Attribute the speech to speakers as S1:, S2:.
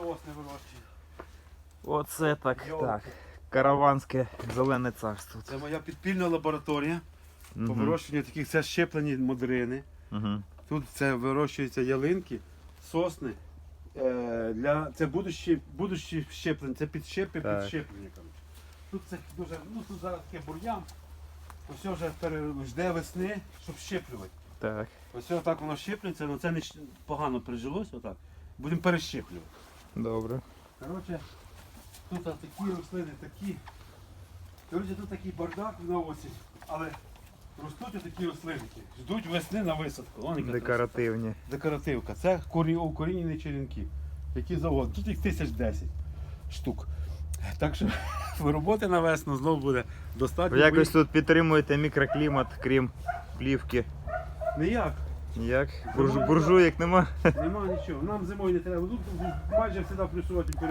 S1: сосни вирощую.
S2: Оце так,
S1: Йолки.
S2: так. Караванське зелене царство.
S1: Це моя підпільна лабораторія по
S2: Мгм.
S1: вирощуванню таких це щеплені модрини.
S2: Мгм.
S1: Тут це вирощуються ялинки, сосни. Е, для, це будущі, будущі щеплення, це підщепи,
S2: Так.
S1: підщеплення. Тут це дуже, ну тут зараз таке бур'ян. Ось вже жде весни, щоб щеплювати.
S2: Так.
S1: Ось так воно щеплюється, але це не погано прижилось, отак. Будемо перещеплювати.
S2: Добре.
S1: Коротше, тут такі рослини, такі. Коротше, тут такий бардак на осінь, але ростуть отакі рослинки. Ждуть весни на висадку. Вон яка.
S2: Декоративні.
S1: Декоративка. Це корі... укорінені черенки. Які завгодно. Тут їх тисяч десять штук. Так що роботи на весну знову буде достатньо.
S2: Ви якось тут підтримуєте мікроклімат, крім плівки.
S1: Ніяк.
S2: Як? Буржу, буржу як нема?
S1: Нема нічого. Нам зимою не треба. Тут майже завжди плюсова температура.